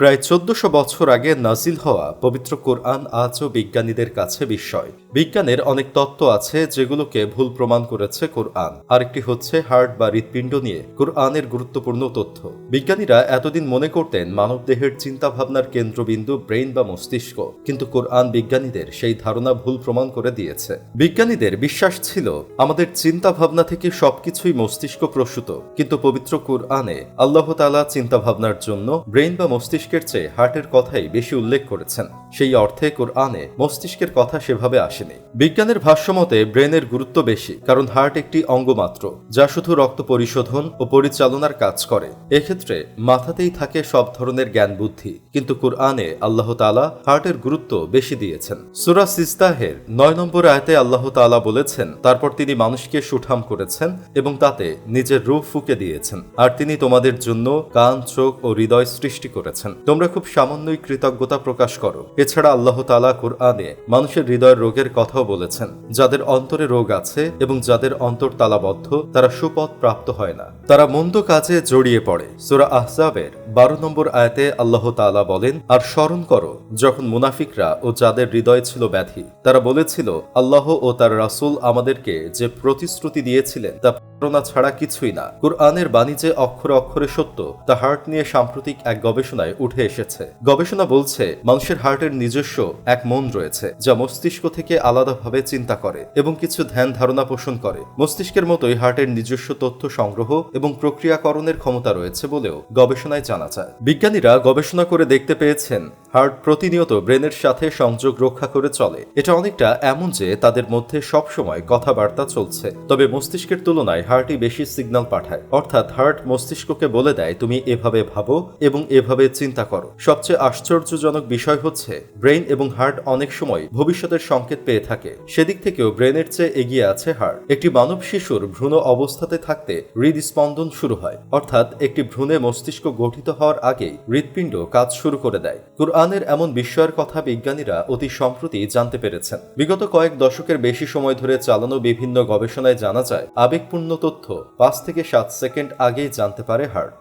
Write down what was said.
প্রায় চোদ্দশো বছর আগে নাজিল হওয়া পবিত্র কোরআন আজও বিজ্ঞানীদের কাছে বিস্ময়। বিজ্ঞানের অনেক তত্ত্ব আছে যেগুলোকে ভুল প্রমাণ করেছে কোরআন। আরেকটি হচ্ছে হার্ট বা হৃৎপিণ্ড নিয়ে কোরআনের গুরুত্বপূর্ণ তথ্য। বিজ্ঞানীরা এতদিন মনে করতেন মানবদেহের চিন্তাভাবনার কেন্দ্রবিন্দু ব্রেইন বা মস্তিষ্ক, কিন্তু কোরআন বিজ্ঞানীদের সেই ধারণা ভুল প্রমাণ করে দিয়েছে। বিজ্ঞানীদের বিশ্বাস ছিল, আমাদের চিন্তাভাবনা থেকে সবকিছুই মস্তিষ্ক প্রসূত, কিন্তু পবিত্র কোরআনে আল্লাহ তালা চিন্তাভাবনার জন্য ব্রেইন বা মস্তিষ্কের চেয়ে হার্টের কথাই বেশি উল্লেখ করেছেন। সেই অর্থে কোরআনে মস্তিষ্কের কথা সেভাবে আসেনি। বিজ্ঞানের ভাষ্যমতে ব্রেনের গুরুত্ব বেশি, কারণ হার্ট একটি অঙ্গ মাত্র যা শুধু রক্ত পরিশোধন ও পরিচালনার কাজ করে। এক্ষেত্রে মাথাতেই থাকে সব ধরনের জ্ঞান বুদ্ধি, কিন্তু কোরআনে আল্লাহ তালা হার্টের গুরুত্ব বেশি দিয়েছেন। সুরা সিস্তাহের নয় নম্বর আয়তে আল্লাহ তালা বলেছেন, তারপর তিনি মানুষকে সুঠাম করেছেন এবং তাতে নিজের রূপ ফুকে দিয়েছেন, আর তিনি তোমাদের জন্য কান, চোখ ও হৃদয় সৃষ্টি করেছেন। তোমরা খুব সামান্যই কৃতজ্ঞতা প্রকাশ করো। এছাড়া আল্লাহ তালা কোরআনে মানুষের হৃদয়ের রোগের কথাও বলেছেন। যাদের অন্তরে রোগ আছে এবং যাদের অন্তর তালাবদ্ধ, তারা সুপথ প্রাপ্ত হয় না। তারা মন্দ কাজে জড়িয়ে পড়ে। সুরা আহজাবের বারো নম্বর আয়াতে আল্লাহ তাআলা বলেন, আর স্মরণ করো, যখন মুনাফিকরা ও যাদের হৃদয় ছিল ব্যাধি, তারা বলেছিল, আল্লাহ ও তার রাসূল আমাদেরকে যে প্রতিশ্রুতি দিয়েছিলেন, তা প্রতারণা ছাড়া কিছুই না। কোরআনের বাণী যে অক্ষরে অক্ষরে সত্য, তা হার্ট নিয়ে সাম্প্রতিক এক গবেষণায় উঠে এসেছে। গবেষণা বলছে, মানুষের হার্টের নিজস্ব এক মন রয়েছে, যা মস্তিষ্ক থেকে আলাদাভাবে চিন্তা করে এবং কিছু ধ্যান ধারণা পোষণ করে। মস্তিষ্কের মতোই হার্টের নিজস্ব তথ্য সংগ্রহ এবং প্রক্রিয়াকরণের ক্ষমতা রয়েছে বলেও গবেষণায় জানা যায়। বিজ্ঞানীরা গবেষণা করে দেখতে পেয়েছেন হার্ট প্রতিনিয়ত ব্রেনের সাথে সংযোগ রক্ষা করে চলে। এটা অনেকটা এমন যে তাদের মধ্যে সবসময় কথাবার্তা চলছে। তবে মস্তিষ্কের তুলনায় হার্টই বেশি সিগন্যাল পাঠায়। অর্থাৎ হার্ট মস্তিষ্ককে বলে দেয়, তুমি এভাবে ভাবো এবং এভাবে চিন্তা করো। সবচেয়ে আশ্চর্যজনক বিষয় হচ্ছে ব্রেইন এবং হার্ট অনেক সময় ভবিষ্যতের সংকেত পেয়ে থাকে। সেদিক থেকেও ব্রেনের চেয়ে এগিয়ে আছে হার্ট। একটি মানব শিশুর ভ্রূণ অবস্থাতে থাকতে হৃদস্পন্দন শুরু হয়। অর্থাৎ একটি ভ্রূণে মস্তিষ্ক গঠিত হওয়ার আগেই হৃৎপিণ্ড কাজ শুরু করে দেয়। কোরআনের এমন বিস্ময়ের কথা বিজ্ঞানীরা অতি সম্প্রতি জানতে পেরেছেন। বিগত কয়েক দশকের বেশি সময় ধরে চালানো বিভিন্ন গবেষণায় জানা যায়, আবেগপূর্ণ তথ্য পাঁচ থেকে সাত সেকেন্ড আগেই জানতে পারে হার্ট।